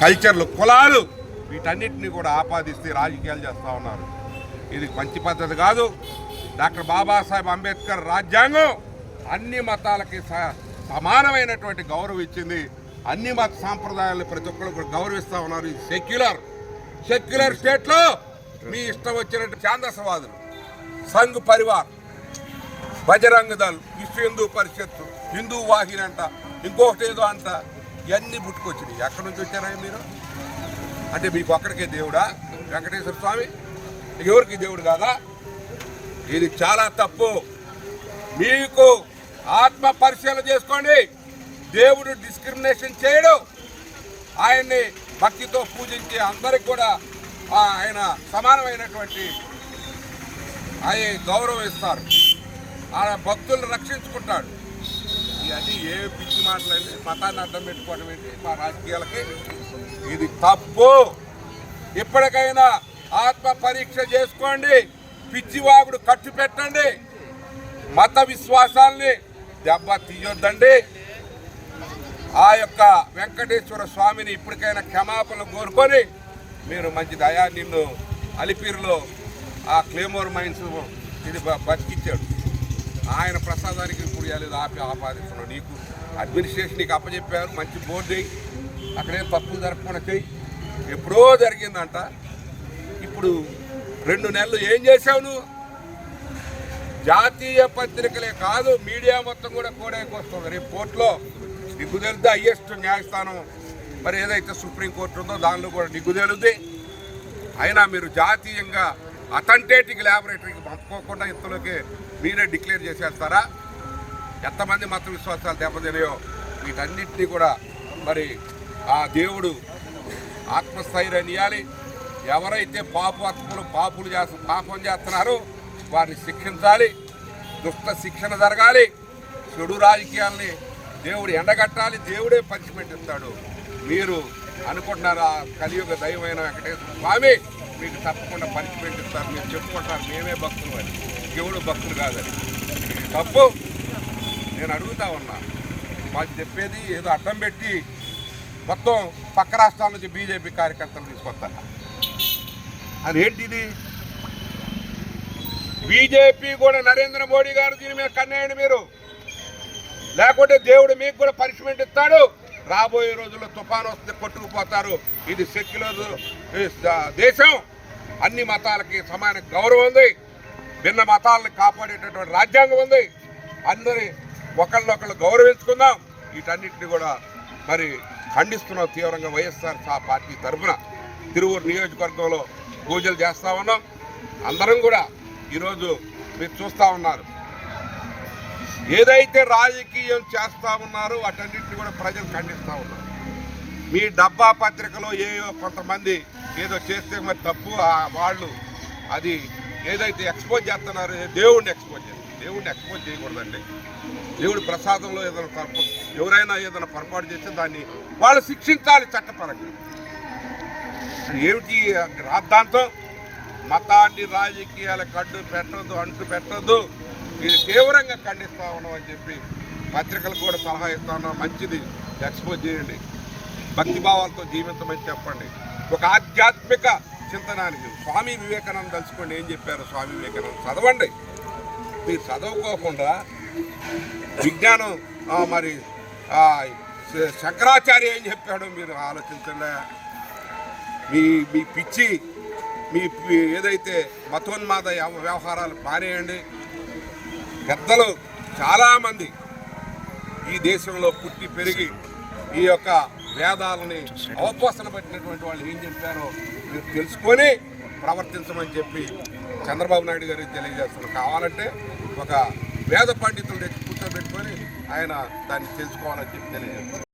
కల్చర్లు కులాలు వీటన్నిటిని కూడా ఆపాదిస్తే రాజకీయాలు చేస్తూ ఉన్నారు. ఇది మంచి పద్ధతి కాదు. డాక్టర్ బాబాసాహెబ్ అంబేద్కర్ రాజ్యాంగం అన్ని మతాలకి స- సమానమైనటువంటి గౌరవం ఇచ్చింది. అన్ని మత సాంప్రదాయాలను ప్రతి ఒక్కరు కూడా గౌరవిస్తూ ఉన్నారు. ఇది సెక్యులర్. సెక్యులర్ స్టేట్లో మీ ఇష్టం వచ్చినట్టు ఛాందసవాదులు సంఘ్ పరివార్ బజరంగ దళ్ విశ్వ హిందూ పరిషత్ హిందూ వాహిని అంట ఇంకొకటి ఏదో అంట. ఇవన్నీ పుట్టుకొచ్చినాయి. ఎక్కడి నుంచి వచ్చారా మీరు? అంటే మీకు ఒక్కడికే దేవుడా? వెంకటేశ్వర స్వామి? ఎవరికి దేవుడు కాదా? ఇది చాలా తప్పు. మీకు ఆత్మ పరిశీలన చేసుకోండి. దేవుడు డిస్క్రిమినేషన్ చేయడు. ఆయన్ని భక్తితో పూజించి అందరికి కూడా ఆయన సమానమైనటువంటి ఆయన గౌరవం ఇస్తారు. ఆయన భక్తులను రక్షించుకుంటాడు. కానీ ఏ పిచ్చి మాటలండి మతాన్ని అర్థం పెట్టుకోవడం ఏంటి? మా రాజకీయాలకి ఇది తప్పు. ఇప్పటికైనా ఆత్మ పరీక్ష చేసుకోండి పిచ్చివాగుడు ఖర్చు పెట్టండి మత విశ్వాసాల్ని దెబ్బ తీయొద్దండి. ఆ యొక్క వెంకటేశ్వర స్వామిని ఇప్పటికైనా క్షమాపణ కోరుకొని మీరు మంచి దయా నిన్ను అలిపిరిలో ఆ క్లేమోర్ మైన్స్ ఇది బ- బతికిచ్చాడు. ఆయన ప్రసాదానికి ఇప్పుడు లేదు ఆపి ఆపాదిస్తున్నాడు నీకు అడ్మినిస్ట్రేషన్ నీకు అప్పచెప్పారు మంచి బోర్డు అయ్యి అక్కడేం తప్పులు జరగకుండా చెయ్యి ఎప్పుడో జరిగిందంట. ఇప్పుడు రెండు నెలలు ఏం చేసావు నువ్వు? జాతీయ పత్రికలే కాదు మీడియా మొత్తం కూడా కోడేకి వస్తుంది. రేపు కోర్టులో నీకు తెలుద్ది హయ్యెస్ట్ న్యాయస్థానం మరి ఏదైతే సుప్రీంకోర్టు ఉందో దానిలో కూడా నీకు తెలుద్ది. అయినా మీరు జాతీయంగా అథంటేటిక్ ల్యాబొరేటరీకి పంపుకోకుండా ఇంతలోకి మీరే డిక్లేర్ చేసేస్తారా? ఎంతమంది మత విశ్వాసాలు దెబ్బతినాయో వీటన్నిటినీ కూడా మరి ఆ దేవుడు ఆత్మస్థైర్యం ఇవ్వాలి ఎవరైతే పాపాత్ములు పాపులు చేస్త పాపం చేస్తున్నారో వారిని శిక్షించాలి దుష్ట శిక్షణ జరగాలి చెడు రాజకీయాల్ని దేవుడు ఎండగట్టాలి దేవుడే పనిష్మెంట్ ఇస్తాడు. మీరు అనుకుంటున్నారు? ఆ కలియుగ దైవమైన వెంకటేశ్వర స్వామి మీకు తప్పకుండా పనిష్మెంట్ ఇస్తారు మీరు చెప్పుకుంటారు మేమే భక్తులు అని. దేవుడు భక్తులు కాదని. తప్పు. నేను అడుగుతా ఉన్నా. మాకు చెప్పేది ఏదో అడ్డం పెట్టి మొత్తం పక్క రాష్ట్రాల నుంచి బీజేపీ కార్యకర్తలు తీసుకొస్తారు? అది ఏంటిది? బీజేపీ కూడా నరేంద్ర మోడీ గారు దీని మీద కన్నేయండి మీరు. లేకుంటే దేవుడు మీకు కూడా పనిష్మెంట్ ఇస్తాడు. రాబోయే రోజుల్లో తుఫాను వస్తే కొట్టుకుపోతారు. ఇది సెక్యులర్ దేశం. అన్ని మతాలకి సమాన గౌరవం ఉంది. భిన్న మతాలను కాపాడేటటువంటి రాజ్యాంగం ఉంది. అందరి ఒకళ్ళనొకళ్ళు గౌరవించుకుందాం. వీటన్నిటిని కూడా మరి ఖండిస్తున్నాం తీవ్రంగా వైఎస్ఆర్ పార్టీ తరఫున. తిరువూరు నియోజకవర్గంలో పూజలు చేస్తా ఉన్నాం. అందరం కూడా ఈరోజు మీరు చూస్తూ ఉన్నారు. ఏదైతే రాజకీయం చేస్తూ ఉన్నారో వాటన్నింటినీ కూడా ప్రజలు ఖండిస్తూ ఉన్నారు. మీ డబ్బా పత్రికలో ఏయో కొంతమంది ఏదో చేస్తే మరి తప్పు వాళ్ళు అది ఏదైతే ఎక్స్పోజ్ చేస్తున్నారో దేవుడిని ఎక్స్పోజ్ చేస్తారు. దేవుడిని ఎక్స్పోజ్ చేయకూడదండి. దేవుడి ప్రసాదంలో ఏదైనా పొరపా ఎవరైనా ఏదైనా పొరపాటు చేస్తే దాన్ని వాళ్ళు శిక్షించాలి చట్టపరంగా. ఏమిటి? రాద్ధాంతం. మతాన్ని రాజకీయాలకు అడ్డు పెట్టద్దు అంటు పెట్టద్దు. ఇది తీవ్రంగా ఖండిస్తా ఉన్నాం అని చెప్పి పత్రికలు కూడా సలహా ఇస్తా ఉన్నాం. మంచిది. ఎక్స్పోజ్ చేయండి. భక్తిభావాలతో జీవించమని చెప్పండి. ఒక ఆధ్యాత్మిక చింతనానికి స్వామి వివేకానంద తలుచుకోండి ఏం చెప్పారు స్వామి వివేకానంద? చదవండి. మీరు చదవుకోకుండా విజ్ఞానం మరి శంకరాచార్య ఏం చెప్పాడో మీరు ఆలోచించలే మీ మీ పిచ్చి మీ ఏదైతే మతోన్మాద వ్యవహారాలు మానేయండి పెద్దలు చాలామంది ఈ దేశంలో పుట్టి పెరిగి ఈ యొక్క వేదాలని అవపోసన పెట్టినటువంటి వాళ్ళు ఏం చెప్పారో మీరు తెలుసుకొని ప్రవర్తించమని చెప్పి చంద్రబాబు నాయుడు గారికి తెలియజేస్తున్నారు కావాలంటే ఒక వేద పండితులు తెచ్చి కూర్చోబెట్టుకొని ఆయన దాన్ని తెలుసుకోవాలని చెప్పి తెలియజేస్తున్నారు